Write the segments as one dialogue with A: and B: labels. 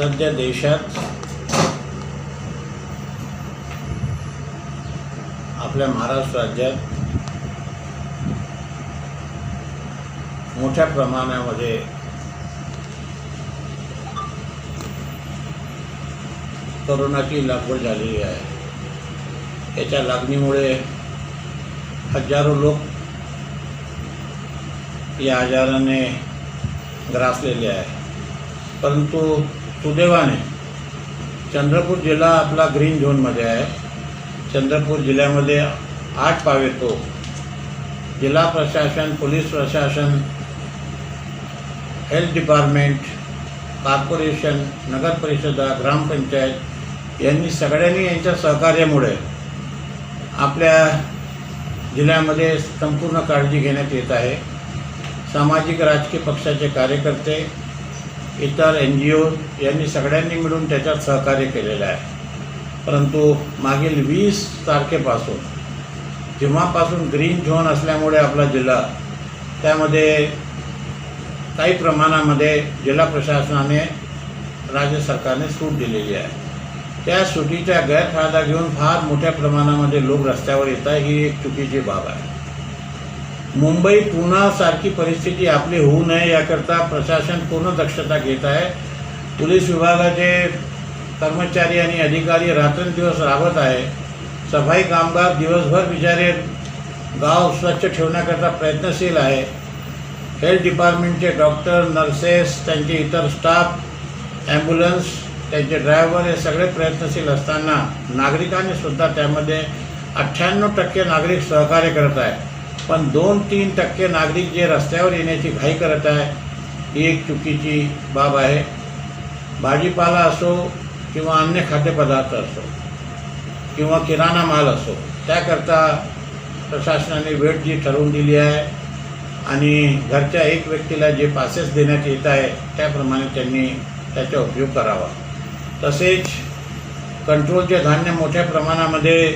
A: सध्या देशात आपल्या महाराष्ट्र राज्यात मोठ्या प्रमाणामध्ये करोनाची लागवड झालेली आहे. याच्या लागणीमुळे हजारो लोक या आजाराने ग्रासलेले आहे परंतु सुदैवाने चंद्रपूर जिल्हा आपला ग्रीन झोनमध्ये आहे. चंद्रपूर जिल्ह्यामध्ये आठ पाव येतो जिल्हा प्रशासन पोलीस प्रशासन हेल्थ डिपार्टमेंट कॉर्पोरेशन नगर परिषदा ग्रामपंचायत यांनी सगळ्यांनी यांच्या सहकार्यामुळे आपल्या जिल्ह्यामध्ये संपूर्ण काळजी घेण्यात येत आहे. सामाजिक राजकीय पक्षाचे कार्यकर्ते इतर एन जी ओ यांनी सगळ्यांनी मिळून त्याच्यात सहकार्य केलेलं आहे. परंतु मागील वीस तारखेपासून जेव्हापासून ग्रीन झोन असल्यामुळे आपला जिल्हा त्यामध्ये काही प्रमाणामध्ये जिल्हा प्रशासनाने राज्य सरकारने सूट दिलेली आहे. त्या सुटीचा गैरफायदा घेऊन फार मोठ्या प्रमाणामध्ये लोक रस्त्यावर येत आहे ही एक चुकीची बाब आहे. मुंबई पुण्यासारखी परिस्थिती आपली होऊ नये याकरता प्रशासन पूर्ण दक्षता घेत आहे. पोलीस विभागाचे कर्मचारी आणि अधिकारी रात्रंदिवस राबत आहे. सफाई कामगार दिवसभर बिचारे गाव स्वच्छ ठेवण्याकरता प्रयत्नशील आहे. हेल्थ डिपार्टमेंटचे डॉक्टर नर्सेस त्यांचे इतर स्टाफ ॲम्ब्युलन्स त्यांचे ड्रायव्हर हे सगळे प्रयत्नशील असताना नागरिकांनी सुद्धा त्यामध्ये अठ्ठ्याण्णव टक्के नागरिक सहकार्य करत आहे पण दोन तीन टक्के नागरिक जे रस्त्यावर येण्याची घाई करत आहे ही एक चुकीची बाब आहे. भाजीपाला असो किंवा अन्य खाद्यपदार्थ असो किंवा किराणा माल असो त्याकरता प्रशासनाने वेळ जी ठरवून दिली आहे आणि घरच्या एक व्यक्तीला जे पासेस देण्यात येत आहे त्याप्रमाणे त्यांनी त्याचा उपयोग करावा. तसेच कंट्रोलचे धान्य मोठ्या प्रमाणामध्ये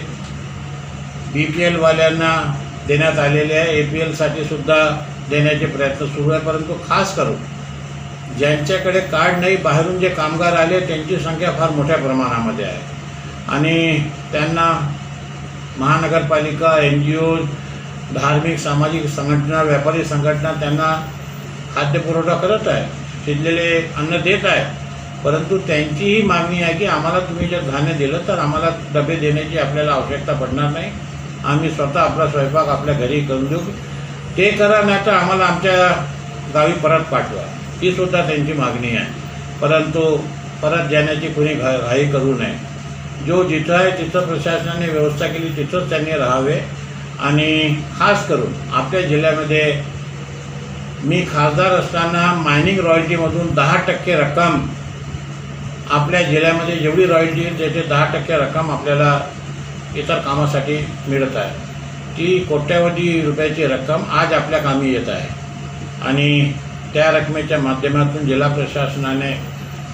A: बी पी एलवाल्यांना देण्यात आलेले आहे. ए पी एलसाठी सुद्धा देण्याचे प्रयत्न सुरू आहे. परंतु खास करून ज्यांच्याकडे कार्ड नाही बाहेरून जे कामगार आले त्यांची संख्या फार मोठ्या प्रमाणामध्ये आहे. आणि त्यांना महानगरपालिका एन जी ओ धार्मिक सामाजिक संघटना व्यापारी संघटना त्यांना खाद्यपुरवठा करत आहे. शिजलेले अन्न देत आहे. परंतु त्यांचीही मागणी आहे की आम्हाला तुम्ही जर धान्य दिलं तर आम्हाला डबे देण्याची आपल्याला आवश्यकता पडणार नाही. आम्ही स्वतः आपला स्वयंपाक आपल्या घरी करून देऊ. ते करा नाही तर आम्हाला आमच्या गावी परत पाठवा. ही सुद्धा त्यांची मागणी आहे. परंतु परत जाण्याची कोणी घा घाई करू नये. जो जिथं आहे तिथं प्रशासनाने व्यवस्था केली तिथंच त्यांनी राहावे. आणि खास करून आपल्या जिल्ह्यामध्ये मी खासदार असताना मायनिंग रॉयल्टीमधून दहा टक्के रक्कम आपल्या जिल्ह्यामध्ये जेवढी रॉयल्टी येईल त्याचे दहा टक्के रक्कम आपल्याला इतर कामासाठी मिळत आहे. ती कोट्यावधी रुपयाची रक्कम आज आपल्या कामी येत आहे. आणि त्या रकमेच्या माध्यमातून जिल्हा प्रशासनाने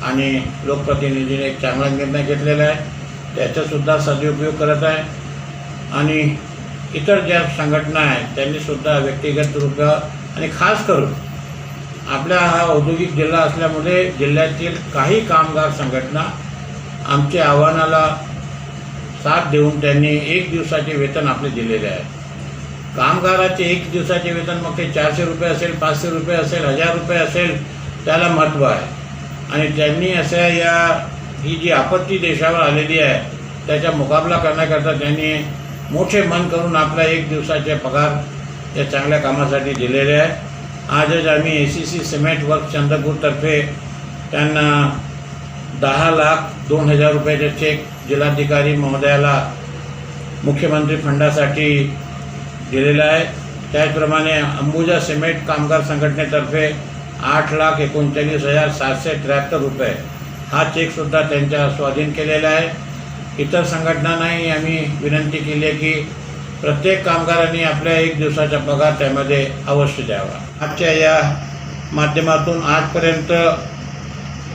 A: आणि लोकप्रतिनिधीने एक चांगला निर्णय घेतलेला आहे. त्याचासुद्धा सदुपयोग करत आहे. आणि इतर ज्या संघटना आहेत त्यांनीसुद्धा व्यक्तिगत रूप आणि खास करून आपला हा औद्योगिक जिल्हा असल्यामुळे जिल्ह्यातील काही कामगार संघटना आमच्या आव्हानाला साथ देऊन त्यांनी एक दिवसाचे वेतन आपले दिलेले आहे. कामगाराचे एक दिवसाचे वेतन मग ते चारशे रुपये असेल पाचशे रुपये असेल हजार रुपये असेल त्याला महत्त्व आहे. आणि त्यांनी अशा या ही जी आपत्ती देशावर आलेली आहे त्याचा मुकाबला करण्याकरता त्यांनी मोठे मन करून आपला एक दिवसाचे पगार या चांगल्या कामासाठी दिलेले आहे. आजच आम्ही A C C cement work चंद्रपूरतर्फे त्यांना दहा लाख दोन हजार रुपयाचे चेक जिल्हाधिकारी महोदयाला मुख्यमंत्री फंडासाठी दिलेला आहे. त्याचप्रमाणे अंबुजा सिमेंट कामगार संघटनेतर्फे आठ लाख एकोणचाळीस हजार सातशे त्र्याहत्तर रुपये हा चेकसुद्धा त्यांच्या स्वाधीन केलेला आहे. इतर संघटनांनाही आम्ही विनंती केली आहे की प्रत्येक कामगारांनी आपल्या एक दिवसाचा पगार त्यामध्ये अवश्य द्यावा. आजच्या या माध्यमातून आजपर्यंत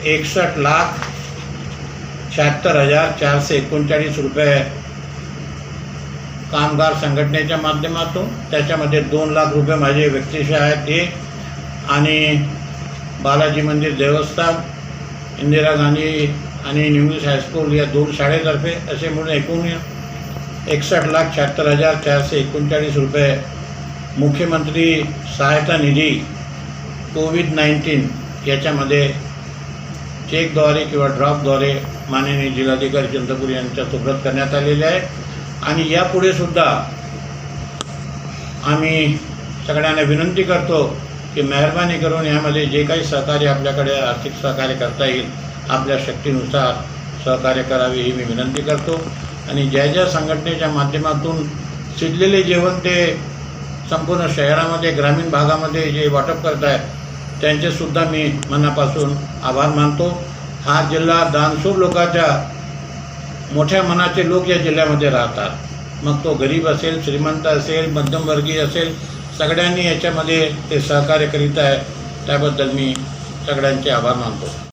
A: एकसष्ट लाख शहात्तर हजार चारशे एकोणचाळीस रुपये कामगार संघटनेच्या माध्यमातून. त्याच्यामध्ये दोन लाख रुपये माझे व्यक्तिशः आहेत ते. आणि बालाजी मंदिर देवस्थान इंदिरा गांधी आणि न्यू हायस्कूल या दोन शाळेतर्फे असे म्हणून एकूण एकसष्ट लाख शहात्तर हजार चारशे एकोणचाळीस रुपये. मुख्यमंत्री सहायता निधी कोविड नाईन्टीन याच्यामध्ये चेकद्वारे किंवा ड्रॉपद्वारे माननीय जिल्हाधिकारी चंद्रपूर यांच्या सुप्रत करण्यात आलेले आहे. आणि यापुढे सुद्धा आम्ही सगळ्यांना विनंती करतो की मेहरबानी करून यामध्ये जे काही सहकार्य आपल्याकडे आर्थिक सहकार्य करता येईल आपल्या शक्तीनुसार सहकार्य करावे ही मी विनंती करतो. आणि ज्या ज्या संघटनेच्या माध्यमातून शिजलेले जेवण ते संपूर्ण शहरामध्ये ग्रामीण भागामध्ये जे वाटप करत आहेत त्यांचेसुद्धा मी मनापासून आभार मानतो. हा जिल्हा दानशूर लोकांच्या मोठ्या मनाचे लोक या जिल्ह्यामध्ये राहतात. मग तो गरीब असेल श्रीमंत असेल मध्यमवर्गीय असेल सगळ्यांनी याच्यामध्ये ते सहकार्य करीत आहे त्याबद्दल मी सगळ्यांचे आभार मानतो.